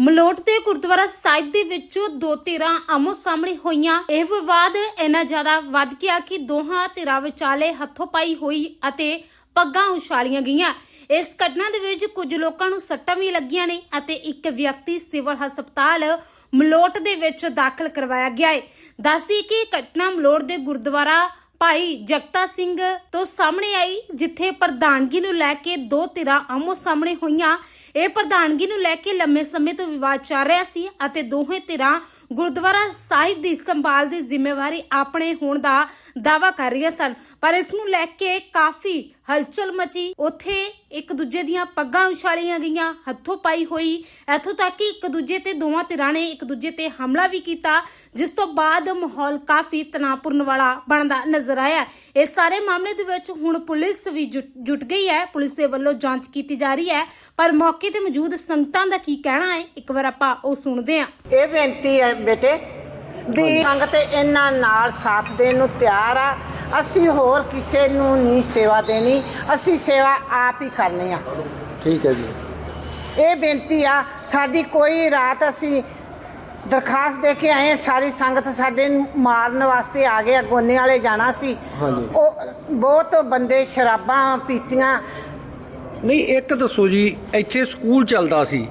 ਮਲੋਟ ਦੇ ਗੁਰਦੁਆਰਾ ਸਾਹਿਬ ਦੇ ਵਿੱਚ ਦੋ ਧਿਰਾਂ ਆਮੋ ਸਾਹਮਣੇ ਹੋਈਆਂ। ਇਹ ਵਿਵਾਦ ਇੰਨਾ ਜ਼ਿਆਦਾ ਵੱਧ ਗਿਆ ਕਿ ਦੋਹਾਂ ਧਿਰਾਂ ਵਿਚਾਲੇ ਹੱਥੋਂ ਪਾਈ ਹੋਈ ਅਤੇ ਪੱਗਾਂ ਉਛਾਲੀਆਂ ਗਈਆਂ। ਇਸ ਘਟਨਾ ਦੇ ਵਿੱਚ ਕੁਝ ਲੋਕਾਂ ਨੂੰ ਸੱਟਾਂ ਵੀ ਲੱਗੀਆਂ ਨੇ ਅਤੇ ਇੱਕ ਵਿਅਕਤੀ ਸਿਵਲ ਹਸਪਤਾਲ ਮਲੋਟ ਦੇ ਵਿੱਚ ਦਾਖਲ ਕਰਵਾਇਆ ਗਿਆ ਹੈ। ਦੱਸੀ ਕਿ ਘਟਨਾ ਮਲੋਟ ਦੇ ਗੁਰਦੁਆਰਾ ਭਾਈ ਜਗਤਾ ਸਿੰਘ ਤੋਂ ਸਾਹਮਣੇ ਆਈ, ਜਿੱਥੇ ਪ੍ਰਧਾਨਗੀ ਨੂੰ ਲੈ ਕੇ ਦੋ ਧਿਰਾਂ ਆਮੋ ਸਾਹਮਣੇ ਹੋਈਆਂ। ਇਹ ਪ੍ਰਧਾਨਗੀ ਨੂੰ ਲੈ ਕੇ ਲੰਮੇ ਸਮੇਂ ਤੋਂ ਵਿਵਾਦ ਚੱਲ ਰਿਹਾ ਸੀ ਅਤੇ ਦੋਹੇ ਧਿਰਾਂ ਗੁਰਦੁਆਰਾ ਸਾਹਿਬ ਦੀ ਸੰਭਾਲ ਦੀ ਜ਼ਿੰਮੇਵਾਰੀ ਆਪਣੇ ਹੋਣ ਦਾ ਦਾਵਾ ਕਰ ਰਹੀਆਂ ਸਨ। ਪਰ ਇਸ ਨੂੰ ਲੈ ਕੇ ਕਾਫੀ ਹਲਚਲ ਮਚੀ। ਉੱਥੇ ਇੱਕ ਦੂਜੇ ਦੀਆਂ ਪੱਗਾਂ ਉਛਾਲੀਆਂ ਗਈਆਂ, ਹੱਥੋਂ ਪਾਈ ਹੋਈ। ਇੱਥੋਂ ਤੱਕ ਕਿ ਇੱਕ ਦੂਜੇ ਤੇ ਦੋਵਾਂ ਧਿਰਾਂ ਨੇ ਇੱਕ ਦੂਜੇ ਤੇ ਹਮਲਾ ਵੀ ਕੀਤਾ, ਜਿਸ ਤੋਂ ਬਾਅਦ ਮਾਹੌਲ ਕਾਫੀ ਤਣਾਅਪੂਰਨ ਵਾਲਾ ਬਣਦਾ ਨਜ਼ਰ ਆਇਆ। ਇਸ ਸਾਰੇ ਮਾਮਲੇ ਦੇ ਵਿੱਚ ਹੁਣ ਪੁਲਿਸ ਵੀ ਜੁਟ- ਜੁਟ ਗਈ ਹੈ। ਪੁਲਿਸ ਦੇ ਵੱਲੋਂ ਜਾਂਚ ਕੀਤੀ ਜਾ ਰਹੀ ਹੈ, ਪਰ ਮੌਕੇ ਤੇ ਮੌਜੂਦ ਸੰਗਤਾਂ ਦਾ ਕੀ ਕਹਿਣਾ ਹੈ? ਇੱਕ ਵਾਰ ਆਪਾਂ ਉਹ ਸੁਣਦੇ ਹਾਂ। ਇਹ ਬੇਨਤੀ ਹੈ ਬੇਟੇ ਵੀ ਸੰਗਤ ਇਹਨਾਂ ਨਾਲ ਸਾਥ ਦੇਣ ਨੂੰ ਤਿਆਰ ਆ। ਅਸੀਂ ਹੋਰ ਕਿਸੇ ਨੂੰ ਨਹੀਂ ਸੇਵਾ ਦੇਣੀ। ਅਸੀਂ ਸੇਵਾ ਆਪ ਹੀ ਕਰਨੀ ਆ। ਠੀਕ ਹੈ ਜੀ। ਇਹ ਬੇਨਤੀ ਆ ਸਾਡੀ ਕੋਈ ਰਾਤ ਅਸੀਂ ਦਰਖਾਸਤ ਦੇ ਕੇ ਆਏ ਸਾਰੀ ਸੰਗਤ ਸਾਡੇ ਨੂੰ ਮਾਰਨ ਵਾਸਤੇ ਆ ਗਏ ਗੋਨੇ ਵਾਲੇ ਜਾਣਾ ਸੀ। ਹਾਂਜੀ। ਉਹ ਬਹੁਤ ਬੰਦੇ ਸ਼ਰਾਬਾਂ ਪੀਤੀਆਂ ਨਹੀਂ ਇੱਕ ਦੱਸੋ ਜੀ ਇੱਥੇ ਸਕੂਲ ਚੱਲਦਾ ਸੀ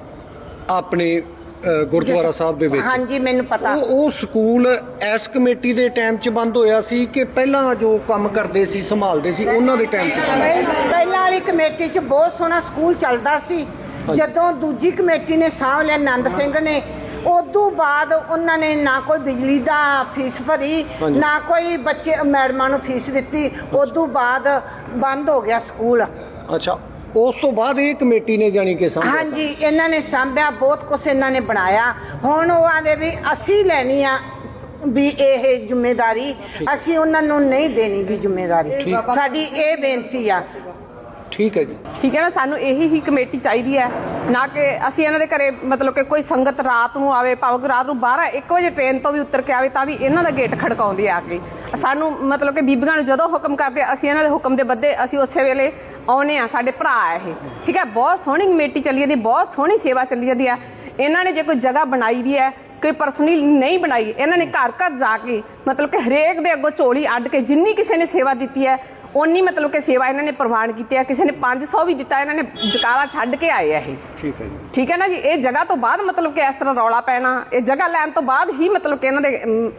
ਆਪਣੇ ਅ, ਗੁਰਦੁਆਰਾ ਸਾਹਿਬ ਦੇ ਵਿੱਚ। ਹਾਂਜੀ ਮੈਨੂੰ ਪਤਾ। ਉਹ ਉਹ ਸਕੂਲ ਐਸ ਕਮੇਟੀ ਦੇ ਟਾਈਮ 'ਚ ਬੰਦ ਹੋਇਆ ਸੀ ਕਿ ਪਹਿਲਾਂ ਜੋ ਕੰਮ ਕਰਦੇ ਸੀ ਸੰਭਾਲਦੇ ਸੀ ਉਹਨਾਂ ਦੇ ਟਾਈਮ 'ਚ ਬੰਦ ਪਹਿਲਾਂ ਵਾਲੀ ਕਮੇਟੀ 'ਚ ਬਹੁਤ ਸੋਹਣਾ ਸਕੂਲ ਚੱਲਦਾ ਸੀ। ਜਦੋਂ ਦੂਜੀ ਕਮੇਟੀ ਨੇ ਸਾਂਭ ਲਿਆ ਆਨੰਦ ਸਿੰਘ ਨੇ ਉਦੋਂ ਬਾਅਦ ਉਹਨਾਂ ਨੇ ਨਾ ਕੋਈ ਬਿਜਲੀ ਦਾ ਫੀਸ ਭਰੀ ਹਾਂਜੀ। ਨਾ ਕੋਈ ਬੱਚੇ ਮੈਡਮਾਂ ਨੂੰ ਫੀਸ ਦਿੱਤੀ। ਉਦੋਂ ਬਾਅਦ ਬੰਦ ਹੋ ਗਿਆ ਸਕੂਲ। ਅੱਛਾ ਉਸ ਤੋਂ ਬਾਅਦ ਇਹ ਕਮੇਟੀ ਨੇ ਜਾਣੀ ਕਿ ਸੰਭਾਲਿਆ ਹਾਂਜੀ ਇਹਨਾਂ ਨੇ ਸਾਂਭਿਆ ਬਹੁਤ ਕੁਝ ਇਹਨਾਂ ਨੇ ਬਣਾਇਆ। ਹੁਣ ਉਹ ਆਂਦੇ ਵੀ ਅਸੀਂ ਲੈਣੀ ਆ ਵੀ ਇਹ ਜ਼ਿੰਮੇਵਾਰੀ ਅਸੀਂ ਉਹਨਾਂ ਨੂੰ ਨਹੀਂ ਦੇਣੀ ਵੀ ਜ਼ਿੰਮੇਵਾਰੀ ਸਾਡੀ ਇਹ ਬੇਨਤੀ ਆ। ਠੀਕ ਹੈ ਜੀ। ਠੀਕ ਹੈ ਨਾ ਸਾਨੂੰ ਇਹੀ ਹੀ ਕਮੇਟੀ ਚਾਹੀਦੀ ਹੈ। ਨਾ ਕਿ ਅਸੀਂ ਇਹਨਾਂ ਦੇ ਘਰੇ ਮਤਲਬ ਕਿ ਕੋਈ ਸੰਗਤ ਰਾਤ ਨੂੰ ਆਵੇ ਭਾਵੇਂ ਰਾਤ ਨੂੰ 12 1 ਵਜੇ ਟ੍ਰੇਨ ਤੋਂ ਵੀ ਉਤਰ ਕੇ ਆਵੇ ਤਾਂ ਵੀ ਇਹਨਾਂ ਦਾ ਗੇਟ ਖੜਕਾਉਂਦੇ ਆ ਕੇ। ਸਾਨੂੰ ਮਤਲਬ ਕਿ ਬੀਬੀਆਂ ਨੂੰ ਜਦੋਂ ਹੁਕਮ ਕਰਦੇ ਅਸੀਂ ਇਹਨਾਂ ਦੇ ਹੁਕਮ ਦੇ ਬੱਦੇ ਅਸੀਂ ਉਸੇ ਵੇਲੇ ਆਉਨੇ ਆ, ਸਾਡੇ ਭਰਾ ਆ ਇਹ। ਠੀਕ ਹੈ, ਬਹੁਤ ਸੋਹਣੀ ਕਮੇਟੀ ਚੱਲੀ ਜਾਂਦੀ, ਬਹੁਤ ਸੋਹਣੀ ਸੇਵਾ ਚੱਲੀ ਜਾਂਦੀ ਹੈ। ਇਹਨਾਂ ਨੇ ਜੇ ਕੋਈ ਜਗ੍ਹਾ ਬਣਾਈ ਵੀ ਹੈ, ਕੋਈ ਪਰਸਨਲੀ ਨਹੀਂ ਬਣਾਈ, ਇਹਨਾਂ ਨੇ ਘਰ ਘਰ ਜਾ ਕੇ ਮਤਲਬ ਕਿ ਹਰੇਕ ਦੇ ਅੱਗੋਂ ਝੋਲੀ ਅੱਡ ਕੇ ਜਿੰਨੀ ਕਿਸੇ ਨੇ ਸੇਵਾ ਦਿੱਤੀ ਹੈ ਉਨੀ ਮਤਲਬ ਕਿ ਸੇਵਾ ਇਹਨਾਂ ਨੇ ਪ੍ਰਵਾਨ ਕੀਤੀ ਹੈ ਕਿਸੇ ਨੇ 500 ਵੀ ਦਿੱਤਾ ਇਹਨਾਂ ਨੇ ਜਕਾਰਾ ਛੱਡ ਕੇ ਆਏ ਆ ਇਹ। ਠੀਕ ਹੈ ਜੀ। ਠੀਕ ਹੈ ਨਾ ਜੀ? ਇਹ ਜਗ੍ਹਾ ਤੋਂ ਬਾਅਦ ਮਤਲਬ ਕਿ ਇਸ ਤਰ੍ਹਾਂ ਰੌਲਾ ਪੈਣਾ ਇਹ ਜਗ੍ਹਾ ਲੈਣ ਤੋਂ ਬਾਅਦ ਹੀ ਮਤਲਬ ਕਿ ਇਹਨਾਂ ਦੇ ਅਮ,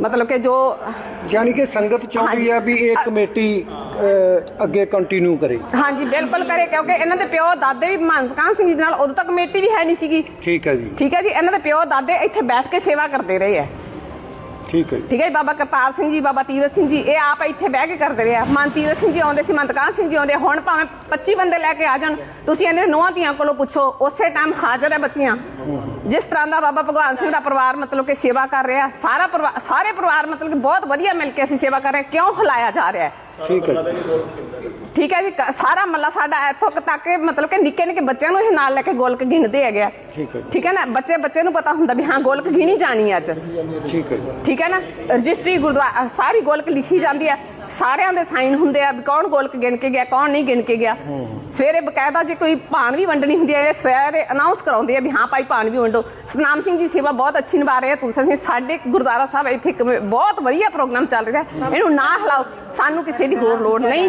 ਮਤਲਬ ਕਿ ਜੋ ਜਾਣੀ ਕਿ ਸੰਗਤ ਚਾਹੁੰਦੀ ਆ ਵੀ ਇਹ ਕਮੇਟੀ ਅੱਗੇ ਕੰਟੀਨਿਊ ਕਰੇ। ਹਾਂਜੀ ਬਿਲਕੁਲ ਕਰੇ ਕਿਉਂਕਿ ਇਹਨਾਂ ਦੇ ਪਿਓ ਦਾਦੇ ਵੀ ਮਾਨਸਕਾਨ ਸਿੰਘ ਜੀ ਦੇ ਨਾਲ ਉਦੋਂ ਤੱਕ ਕਮੇਟੀ ਵੀ ਹੈ ਨਹੀਂ ਸੀਗੀ। ਠੀਕ ਹੈ ਜੀ। ਠੀਕ ਹੈ ਜੀ? ਇਹਨਾਂ ਦੇ ਪਿਓ ਦਾਦੇ ਇੱਥੇ ਬੈਠ ਕੇ ਸੇਵਾ ਕਰਦੇ ਰਹੇ ਆ। ਠੀਕ ਹੈ ਜੀ ਠੀਕ ਹੈ ਜੀ, ਬਾਬਾ ਕਰਤਾਰ ਸਿੰਘ ਜੀ, ਬਾਬਾ ਤੀਰਥ ਸਿੰਘ ਜੀ, ਇਹ ਆਪ ਇੱਥੇ ਬਹਿ ਕੇ ਕਰਦੇ ਰਹੇ ਆ ਮਨ ਤੀਰਥ ਸਿੰਘ ਜੀ ਆਉਂਦੇ ਸੀ ਮੰਤਕਾਨ ਸਿੰਘ ਜੀ ਆਉਂਦੇ ਆ। ਹੁਣ ਭਾਵੇਂ 25 ਬੰਦੇ ਲੈ ਕੇ ਆ ਜਾਣ, ਤੁਸੀਂ ਇਹਦੇ ਨੋਹਾਂ ਧੀਆਂ ਕੋਲੋਂ ਪੁੱਛੋ, ਉਸੇ ਟਾਈਮ ਹਾਜ਼ਰ ਹੈ ਬੱਚੀਆਂ ਜਿਸ ਤਰ੍ਹਾਂ ਦਾ ਬਾਬਾ ਭਗਵਾਨ ਸਿੰਘ ਦਾ ਪਰਿਵਾਰ ਮਤਲਬ ਕਿ ਸੇਵਾ ਕਰ ਰਿਹਾ, ਸਾਰਾ ਪਰਿਵਾਰ ਸਾਰੇ ਪਰਿਵਾਰ ਮਤਲਬ ਕਿ ਬਹੁਤ ਵਧੀਆ ਮਿਲ ਕੇ ਅਸੀਂ ਸੇਵਾ ਕਰ ਰਹੇ ਹਾਂ। ਕਿਉਂ ਹਿਲਾਇਆ ਜਾ ਰਿਹਾ ਹੈ ਠੀਕ ਹੈ ਜੀ। ਠੀਕ ਹੈ ਜੀ ਕ- ਸਾਰਾ ਮੱਲਾ ਸਾਡਾ ਇੱਥੋਂ ਕੁ ਤੱਕ ਕਿ ਮਤਲਬ ਕਿ ਨਿੱਕੇ ਨਿੱਕੇ ਬੱਚਿਆਂ ਨੂੰ ਇਹ ਨਾਲ ਲੈ ਕੇ ਗੋਲਕ ਗਿਣਦੇ ਹੈਗੇ ਆ। ਠੀਕ ਹੈ ਜੀ। ਠੀਕ ਹੈ ਨਾ? ਬੱਚੇ ਬੱਚੇ ਨੂੰ ਪਤਾ ਹੁੰਦਾ ਵੀ ਹਾਂ ਗੋਲਕ ਗਿਣੀ ਜਾਣੀ ਹੈ ਅੱਜ। ਠੀਕ ਹੈ ਜੀ। ਠੀਕ ਹੈ ਨਾ? ਰਜਿਸਟਰੀ ਗੁਰਦੁਆਰਾ ਸਾਰੀ ਗੋਲਕ ਲਿਖੀ ਜਾਂਦੀ ਹੈ ਸਾਰਿਆਂ ਦੇ ਸਾਈਨ ਹੁੰਦੇ ਆ ਵੀ ਕੌਣ ਗੋਲਕ ਗਿਣ ਕੇ ਗਿਆ ਕੌਣ ਨਹੀਂ ਗਿਣ ਕੇ ਗਿਆ। ਸਵੇਰੇ ਬਕਾਇਦਾ ਜੇ ਕੋਈ ਭਾਣ ਵੀ ਵੰਡਣੀ ਹੁੰਦੀ ਹੈ ਸਵੇਰੇ ਅਨਾਉਂਸ ਕਰਾਉਂਦੇ ਆ ਵੀ ਹਾਂ ਭਾਈ ਭਾਣ ਵੀ ਵੰਡੋ। ਸਤਨਾਮ ਸਿੰਘ ਜੀ ਸੇਵਾ ਬਹੁਤ ਅੱਛੀ ਨਿਭਾ ਰਹੇ ਆ। ਤੁਲਸੀ ਸਿੰਘ ਸਾਡੇ ਗੁਰਦੁਆਰਾ ਸਾਹਿਬ ਇੱਥੇ ਬਹੁਤ ਵਧੀਆ ਪ੍ਰੋਗਰਾਮ ਚੱਲ ਰਿਹਾ। ਇਹਨੂੰ ਨਾ ਹਿਲਾਓ। ਸਾਨੂੰ ਕਿਸੇ ਦੀ ਹੋਰ ਲੋੜ ਨਹੀਂ।